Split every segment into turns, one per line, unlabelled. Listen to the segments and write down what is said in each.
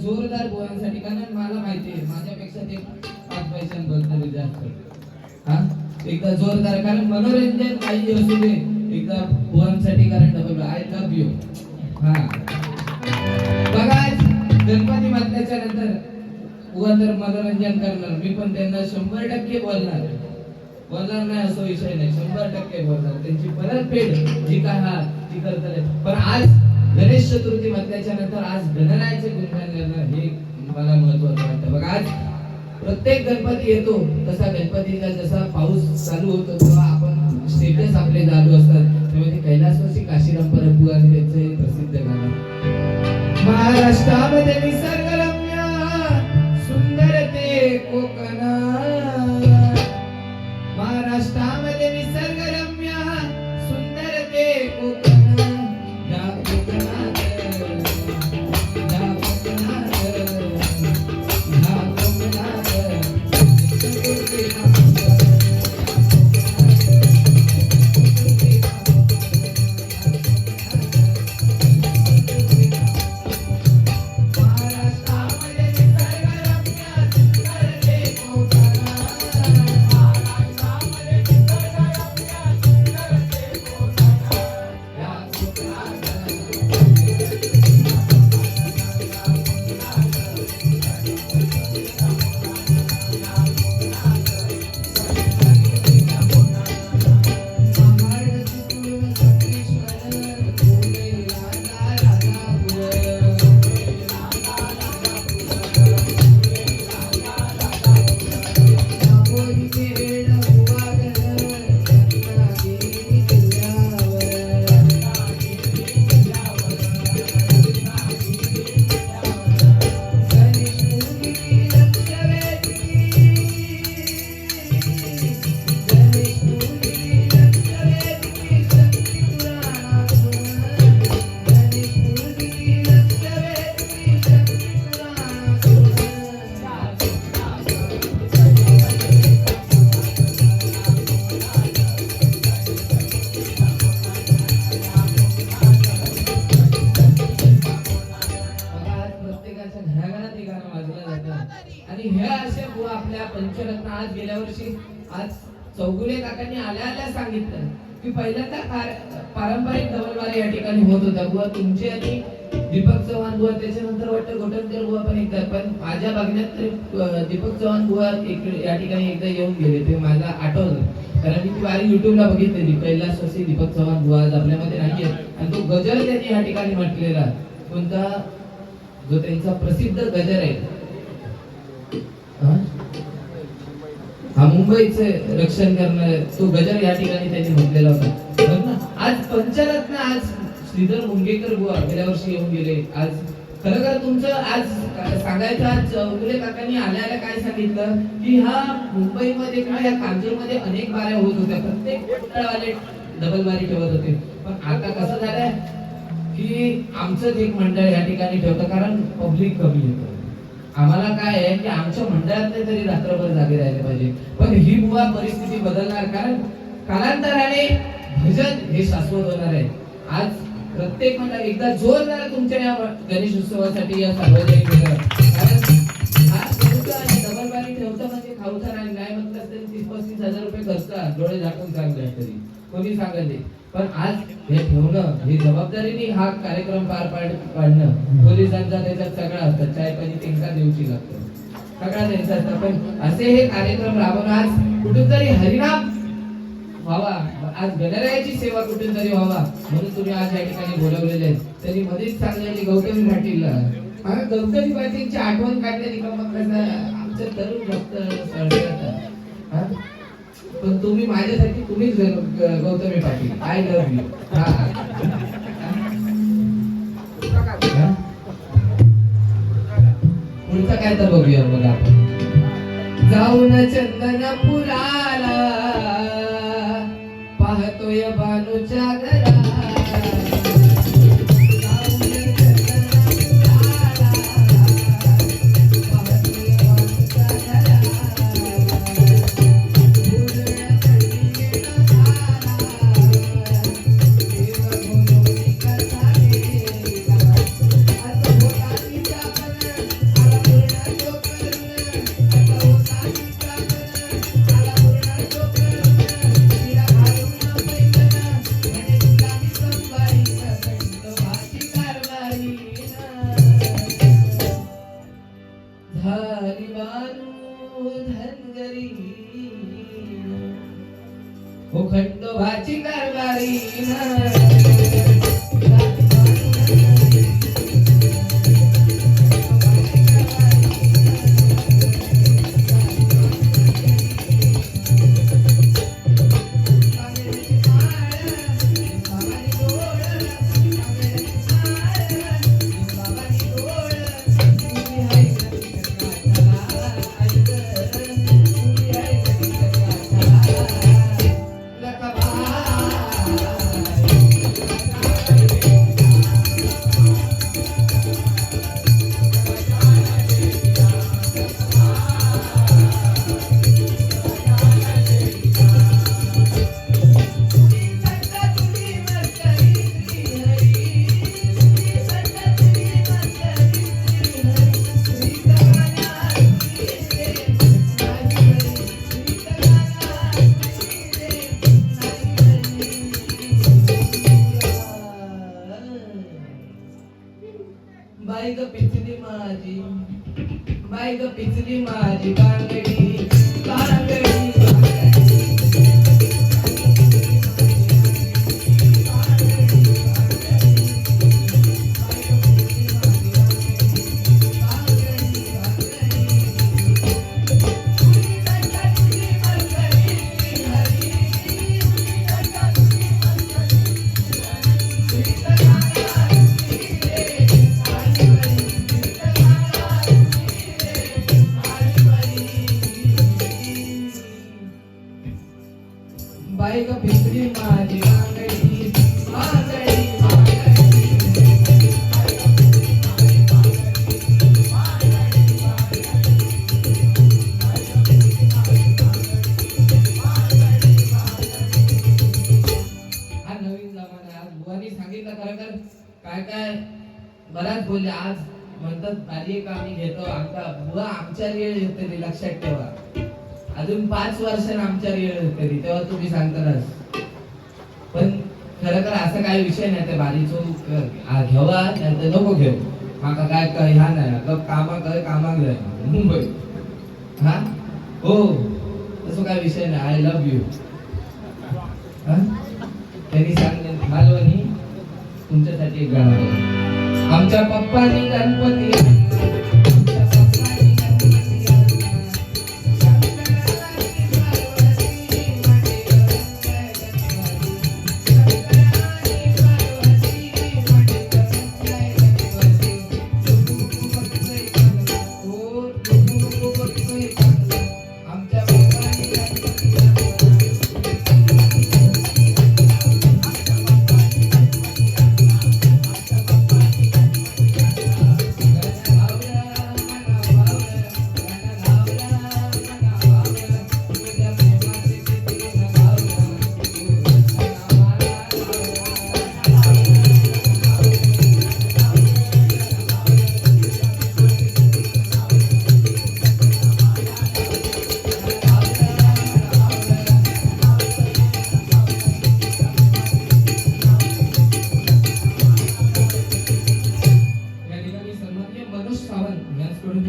जोरदार बोलण्यासाठी कारण मला माहिती आहे माझ्यापेक्षा ते पाच पैशांबद्दल जास्त हा? एकदा जोरदार कारण मनोरंजन काही असू दे एकदा बुवांसाठी कारण डबल आय लव्ह यू हा. बघा गणपती म्हटल्याच्या नंतर उगा तर मनोरंजन करणार. मी पण त्यांना शंभर टक्के बोलणार बोलणार नाही असं विषय नाही. शंभर टक्के बोलणार. त्यांची परतफेड जी काय हा ती करतले पण आज गणेश चतुर्थी म्हटल्याच्या नंतर आज गणरायाचे गुणगान करणं हे मला महत्वाचं वाटतं. बघा आज प्रत्येक गणपती येतो तसा गणपतीचा जसा पाऊस चालू होतो तेव्हा आपण स्टेटस आपले चालू असतात. तेव्हा ते कैलासवासी काशीराम परबू आणि त्यांचं हे प्रसिद्ध गाणं महाराष्ट्रामध्ये निसर्गरम्य सुंदर ते कोकण. महाराष्ट्रामध्ये निसर्ग बघा, की पहिल्यांदा पारंपरिक डबलवारी या ठिकाणी होत होता. बुवा तुमचे आणि दीपक चव्हाण बुवा त्याच्यानंतर वाटतं गोटनकर बुवा पण एकदा पण माझ्या बघण्यात तरी दीपक चव्हाण बुवा एक या ठिकाणी एकदा येऊन गेले. ते मला आठवलं. कारण मी ती वारी युट्यूबला बघितलेली कैलासवासी दीपक चव्हाण बुवा आज आपल्यामध्ये नाहीये आणि तो गजर त्यांनी या ठिकाणी म्हटलेला. कोणता? जो त्यांचा प्रसिद्ध गजर आहे. हा? हा मुंबईचे रक्षण करणार तो गजर या ठिकाणी त्यांनी म्हटलेला होता. ना, आज पंचरत्न आज श्रीधर मुंगेकर बुवा गेल्या वर्षी येऊन गेले. आज खरं तर तुमचं आज सांगायचं आज उगले काकांनी आल्या आल्या काय सांगितलं? की हा मुंबईमध्ये किंवा या कांजूरमध्ये अनेक बाऱ्या होत होत्या. प्रत्येक मंडळवाले डबल बारी ठेवत होते. पण आता कसं झालंय? की आमचंच एक मंडळ या ठिकाणी ठेवतं कारण पब्लिक कमी येतं. आम्हाला काय आहे की आमच्या मंडळातले तरी रात्रभर जागे राहिले पाहिजे. पण ही बुवा परिस्थिती बदलणार कारण कालांतराने भजन हे शाश्वत होणार आहे. आज प्रत्येक मंडळ एकदा जोर झाला तुमच्या या गणेश उत्सवासाठी या सार्वजनिक कारण हा आणि ठेवतं म्हणजे खाऊचं नाही नाही म्हणतात असेल तीस पस्तीस हजार रुपये खर्च डोळे झाकून सांगताय तरी. कोणी सांगत नाही. पण आज हे ठेवणं ही जबाबदारीने हा कार्यक्रम पार पाड पाडणं पोलिसांचा त्याच्यात सगळा असतात चाय पाणी त्यांचा देऊची लागतो. सगळा त्यांचा असतं. पण असे हे कार्यक्रम राबवणं आज कुठून तरी हरिनाम व्हावा. आज गणरायाची सेवा कुठून तरी व्हावा. म्हणून तुम्ही आज या ठिकाणी बोलवलेले आहेत. त्यांनी मध्येच सांगलेली गौतमी पाटीलला गौतमी पाटीलची आठवण काढलेली मग कसं आमचं तरुण रक्त सळसळतं. पण तुम्ही माझ्यासाठी तुम्हीच Gautami Patil. I love you पुढचं काय तर बघूया बघा आपण. जाऊन चंदनपुराला पाहतोय बानूच्या आज बुवानी सांगितलं खरं तर काय काय बराच बोलले आज म्हणतात बारी का आम्ही घेतो आमचा बुवा आमच्या येळ येते लक्षात ठेवा अजून पाच वर्ष आमच्या येळ येते तेव्हा तुम्ही सांगतानाच पण खरं तर असं काही विषय नाही ते बारीचो घेवा नाही तर नको घेऊ. माका काय काय ह्या नाही आता कामा कर कामाक जाय मुंबई. हा? हो. तसं काय विषय नाही. आय लव्ह यू त्यांनी सांगले मालवणी तुमच्यासाठी एक गाणं आमच्या पप्पानी गणपती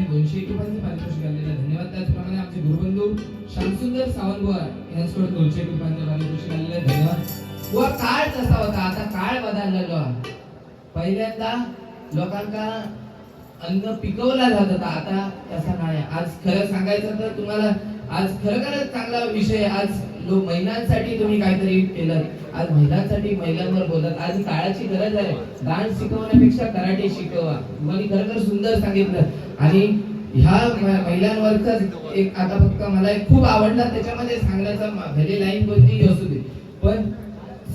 दोनशे एक रुपयांचे पारितोषिक आलेलं धन्यवाद. त्याचप्रमाणे आमचे गुरुबंधू श्यामसुंदर सावंत बुवा यांच्याकडून दोनशे रुपयांचे पारितोषिक आलेलं धन्यवाद. व काळ तसा होता आता काळ बदललेलो पहिल्यांदा लोकांका अन्न पिकवला जात होता. आता तसा नाही. आज खरं सांगायचं तर तुम्हाला आज खरोखरच चांगला विषय आज लोक महिलांसाठी तुम्ही काहीतरी केलं आज महिलांसाठी महिलांवर बोलत आज काळाची गरज आहे. डान्स शिकवण्यापेक्षा कराटे शिकवा. तुम्हाला तर सुंदर सांगितलं. आणि ह्या महिलांवरच एक आता फक्त मला एक खूप आवडला त्याच्यामध्ये सांगण्याचा भले लाईन कोणतीही असू दे पण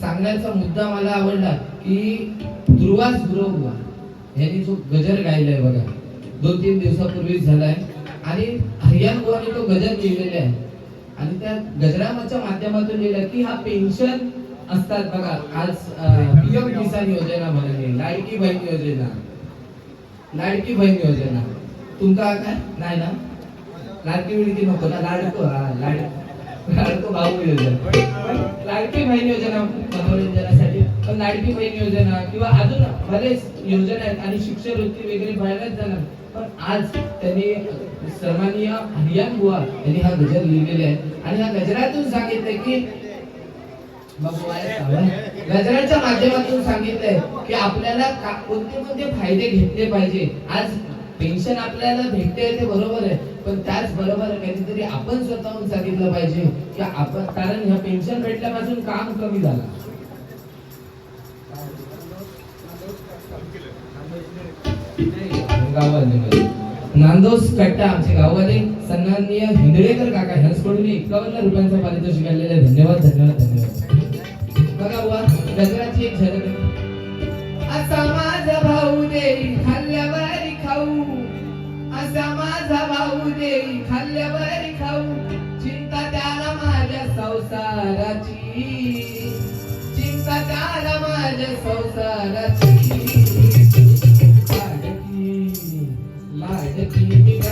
सांगण्याचा मुद्दा मला आवडला की ध्रुवास ध्रुव यांनी जो गजर गायलाय बघा दोन तीन दिवसापूर्वीच झालाय. आणि हरियाण गोवाने तो गजर लिहिलेला आहे. आणि त्या गजरामाच्या माध्यमातून लिहिलं की हा पेन्शन असतात बघा. आज पीएम किसान योजना म्हणून लाडकी बहीण योजना. लाडकी बहीण योजना. तुमका काय? नाही ना? लाडकी विडकी नको ना. लाडको हा लाड लाडको भाऊ योजना. पण लाडकी बहीण योजना मनोरंजनासाठी लाडकी बहीण योजना किंवा अजून बरेच योजना आहेत आणि शिष्यवृत्ती वगैरे बाहेरच जाणार पण आज त्यांनी सन्माननीय हरियान बुवा यांनी हा गजर लिहिलेला आहे. आणि ह्या गजरातून सांगितलंय की गजराच्या माध्यमातून सांगितलंय की आपल्याला का- कोणते कोणते फायदे घेतले पाहिजे. आज पेन्शन आपल्याला भेटते ते बरोबर आहे पण त्याच बरोबर काहीतरी आपण स्वतःहून सांगितलं पाहिजे की आपण कारण ह्या पेन्शन भेटल्यापासून काम कमी झालं. गावामध्ये. नांदोस कट्टा आमचे गाववाले सन्माननीय हिंदळेकर काका ह्यांचकडून एकावन्न रुपयांचा पारितोषिक आलेला धन्यवाद धन्यवाद धन्यवाद. बघा बुवा गजराची एक झलक. असा माझा भाऊ देई खाल्ल्यावर खाऊ. असा माझा भाऊ देई खाल्ल्यावर खाऊ. चिंता त्याला माझ्या संसाराची. चिंता त्याला माझ्या संसाराची. लाडकी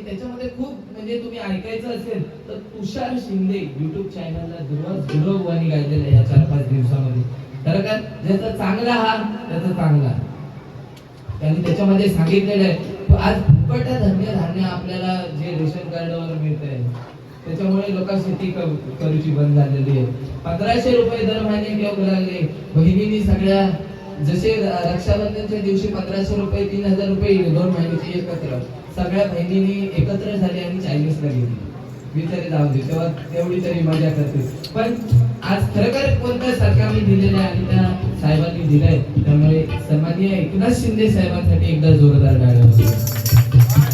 आणि त्याच्यामध्ये खूप म्हणजे तुम्ही ऐकायचं असेल तर तुषार शिंदे युट्यूब चॅनलला दिवस गुरववानी गायलेलं या चार पाच दिवसामध्ये. खरं का? ज्याचा चांगला हा त्याचा चांगला. त्यांनी त्याच्यामध्ये सांगितलेलं आहे. आज फुकट धान्य धान्य आपल्याला जे रेशन कार्डवर मिळत आहे त्याच्यामुळे लोक शेती करूची बंद झालेली आहे. पंधराशे रुपये दर महिने घेऊ लागले. बहिणींनी सगळ्या जसे रक्षाबंधनच्या दिवशी पंधराशे रुपये तीन हजार रुपये दोन महिन्याचे एकत्र. सगळ्या बहिणींनी एकत्र झाले आणि चायनीजला गेली. तरी लावते दे तेव्हा तेवढी तरी मजा करते. पण आज खरोखर कोणत्या सरकारने दिलेलं आहे आणि त्या साहेबांनी दिलंय त्यामुळे सन्माननीय एकनाथ शिंदे साहेबांसाठी एकदा जोरदार गाड्या